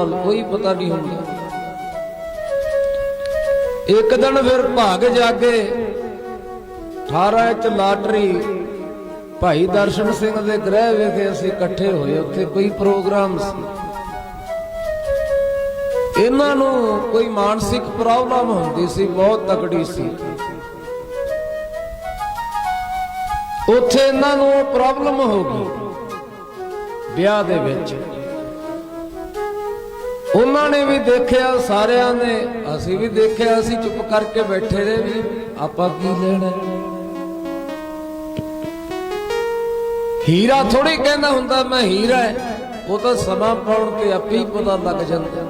ਸਾਲ ਕੋਈ ਪਤਾ ਨਹੀਂ ਹੁੰਦਾ। ਇੱਕ ਦਿਨ ਫਿਰ ਭਾਗ ਜਾਗੇ 18 ਚ ਲਾਟਰੀ। ਭਾਈ ਦਰਸ਼ਨ ਸਿੰਘ ਦੇ ਗ੍ਰਹਿ ਵਿਖੇ ਅਸੀਂ ਇਕੱਠੇ ਹੋਏ, ਉੱਥੇ ਕੋਈ ਪ੍ਰੋਗਰਾਮ ਸੀ। ਇਹਨਾਂ ਨੂੰ ਕੋਈ ਮਾਨਸਿਕ ਪ੍ਰੋਬਲਮ ਹੁੰਦੀ ਸੀ, ਬਹੁਤ ਤਕੜੀ ਸੀ। ਉੱਥੇ ਇਹਨਾਂ ਨੂੰ ਪ੍ਰੋਬਲਮ ਹੋ ਗਈ, ਵਿਆਹ ਦੇ ਵਿੱਚ। ਉਹਨਾਂ ਨੇ ਵੀ ਦੇਖਿਆ, ਸਾਰਿਆਂ ਨੇ। ਅਸੀਂ ਵੀ ਦੇਖਿਆ, ਅਸੀਂ ਚੁੱਪ ਕਰਕੇ ਬੈਠੇ ਰਹੇ ਵੀ ਆਪਾਂ ਕੀ ਲੈਣਾ ਹੀਰਾ ਥੋੜੀ ਕਹਿੰਦਾ ਹੁੰਦਾ, ਮੈਂ ਹੀਰਾ ਉਹ ਤਾਂ ਸਮਾਂ ਪਾਉਣ ਤੇ ਆਪੇ ਹੀ ਪਤਾ ਲੱਗ ਜਾਂਦਾ।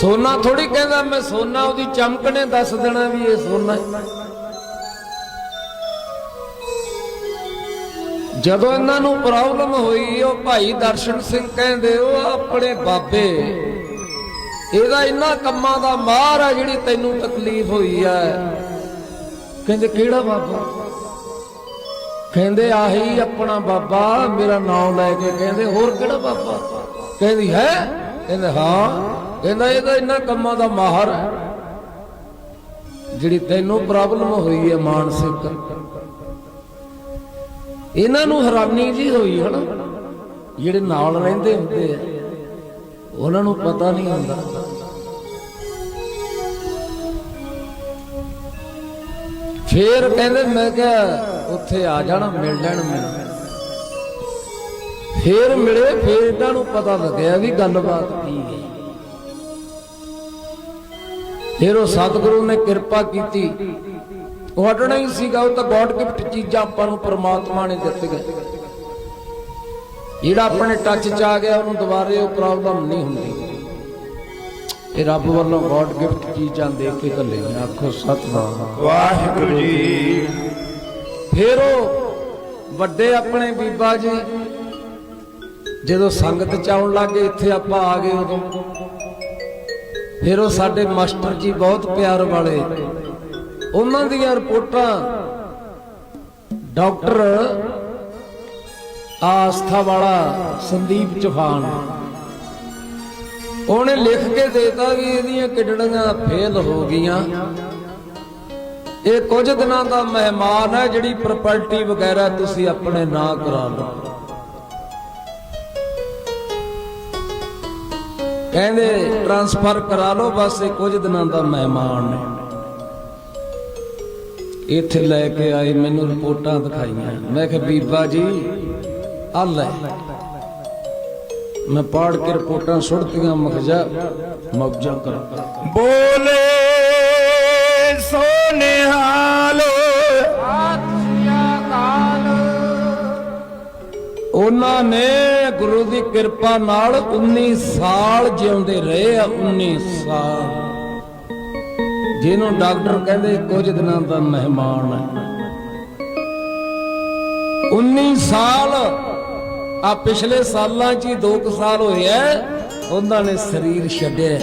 ਸੋਨਾ ਥੋੜੀ ਕਹਿੰਦਾ, ਮੈਂ ਸੋਨਾ, ਉਹਦੀ ਚਮਕ ਨੇ ਦੱਸ ਦੇਣਾ ਵੀ ਇਹ ਸੋਨਾ ਹੈ। ਜਦੋਂ ਇਹਨਾਂ ਨੂੰ ਪ੍ਰੋਬਲਮ ਹੋਈ, ਉਹ ਭਾਈ ਦਰਸ਼ਨ ਸਿੰਘ ਕਹਿੰਦੇ, ਉਹ ਆਪਣੇ ਬਾਬੇ, ਇਹਦਾ ਇੰਨਾ ਕੰਮਾਂ ਦਾ ਮਾਰ ਆ ਜਿਹੜੀ ਤੈਨੂੰ ਤਕਲੀਫ ਹੋਈ ਆ। ਕਹਿੰਦੇ, ਕਿਹੜਾ ਬਾਬਾ? ਕਹਿੰਦੇ, ਆਹੀ ਆਪਣਾ ਬਾਬਾ, ਮੇਰਾ ਨਾਮ ਲੈ ਕੇ। ਕਹਿੰਦੇ, ਹੋਰ ਕਿਹੜਾ ਬਾਬਾ? ਕਹਿੰਦੀ, ਹੈ? ਕਹਿੰਦੇ, ਹਾਂ, ਕਹਿੰਦਾ, ਇਹਦਾ ਇੰਨਾ ਕੰਮਾਂ ਦਾ ਮਾਹਰ ਹੈ ਜਿਹੜੀ ਤੈਨੂੰ ਪ੍ਰੋਬਲਮ ਹੋਈ ਹੈ ਮਾਨਸਿਕ ਇਹਨਾਂ ਨੂੰ ਹੈਰਾਨੀ ਜੀ ਹੋਈ, ਹਨਾ? ਜਿਹੜੇ ਨਾਲ ਰਹਿੰਦੇ ਹੁੰਦੇ ਆ, ਉਹਨਾਂ ਨੂੰ ਪਤਾ ਨਹੀਂ ਹੁੰਦਾ। ਫੇਰ ਕਹਿੰਦੇ, ਮੈਂ ਕਿਹਾ, ਉੱਥੇ ਆ ਜਾਣਾ, ਮਿਲ ਲੈਣ ਮੈਨੂੰ। ਫੇਰ ਮਿਲੇ, ਫੇਰ ਇਹਨਾਂ ਨੂੰ ਪਤਾ ਲੱਗਿਆ ਵੀ ਗੱਲਬਾਤ ਕੀ ਹੈ। ਫਿਰ ਉਹ ਸਤਿਗੁਰੂ ਨੇ ਕਿਰਪਾ ਕੀਤੀ। ਹਟਣਾ ਹੀ ਸੀਗਾ ਉਹ ਤਾਂ ਗੋਡ ਗਿਫਟ ਚੀਜ਼ਾਂ ਆਪਾਂ ਨੂੰ ਪ੍ਰਮਾਤਮਾ ਨੇ ਦਿੱਤੀਆਂ। ਜਿਹੜਾ ਆਪਣੇ ਟੱਚ ਚ ਆ ਗਿਆ ਉਹਨੂੰ ਦੁਬਾਰੇ ਉਹ ਪ੍ਰੋਬਲਮ ਨਹੀਂ ਹੁੰਦੀ। ਇਹ ਰੱਬ ਵੱਲੋਂ ਗੋਡ ਗਿਫਟ ਚੀਜ਼ਾਂ ਦੇ ਕੇ ਨੇ। ਆਖੋ ਸਤਨਾਮ। ਵਾਹਿਗੁਰੂ ਜੀ। ਫਿਰ ਉਹ ਵੱਡੇ ਆਪਣੇ ਬੀਬਾ ਜੀ ਜਦੋਂ ਸੰਗਤ ਚ ਆਉਣ ਲੱਗੇ ਇੱਥੇ ਆਪਾਂ ਆ ਗਏ ਉਦੋਂ। ਫਿਰ ਉਹ ਸਾਡੇ ਮਾਸਟਰ ਜੀ ਬਹੁਤ ਪਿਆਰ ਵਾਲੇ ਉਹਨਾਂ ਦੀਆਂ ਰਿਪੋਰਟਾਂ। ਡਾਕਟਰ ਆਸਥਾ ਵਾਲਾ ਸੰਦੀਪ ਚੌਹਾਨ। ਉਹਨੇ ਲਿਖ ਕੇ ਦੇਤਾ ਵੀ ਇਹਦੀਆਂ ਕਿਡਨੀਆਂ ਫੇਲ ਹੋ ਗਈਆਂ। ਇਹ ਕੁਝ ਦਿਨਾਂ ਦਾ ਮਹਿਮਾਨ ਹੈ ਜਿਹੜੀ ਪ੍ਰਾਪਰਟੀ ਵਗੈਰਾ ਤੁਸੀਂ ਆਪਣੇ ਨਾਂ ਕਰਾ ਲਓ। ਕਹਿੰਦੇ, ਟ੍ਰਾਂਸਫਰ ਕਰਾ ਲਓ, ਬਸ ਇਹ ਕੁਝ ਦਿਨਾਂ ਦਾ ਮਹਿਮਾਨ ਹੈ। ਇੱਥੇ ਲੈ ਕੇ ਆਏ ਮੈਨੂੰ ਰਿਪੋਰਟਾਂ ਦਿਖਾਈਆਂ। ਮੈਂ ਕਿਹਾ ਬੀਬਾ ਜੀ ਆ ਲੈ। ਮੈਂ ਪਾੜ ਕੇ ਰਿਪੋਰਟਾਂ ਸੁੱਟਤੀਆਂ ਮਖਜਾ ਮੌਜਾਂ ਕਰ। ਬੋਲੇ ਸੋਨਿਹਾਲ। ਉਹਨਾਂ ਨੇ ਗੁਰੂ ਦੀ ਕਿਰਪਾ ਨਾਲ 19 ਸਾਲ ਜਿਉਂਦੇ ਰਹੇ ਆ 19 ਸਾਲ। ਜਿਹਨੂੰ ਡਾਕਟਰ ਕਹਿੰਦੇ ਕੁਝ ਦਿਨਾਂ ਦਾ ਮਹਿਮਾਨ ਹੈ। 19 ਸਾਲ ਆ ਪਿਛਲੇ ਸਾਲਾਂ 'ਚ ਹੀ 2 ਸਾਲ ਹੋਏ ਐ, ਉਹਨਾਂ ਨੇ ਸਰੀਰ ਛੱਡਿਆ।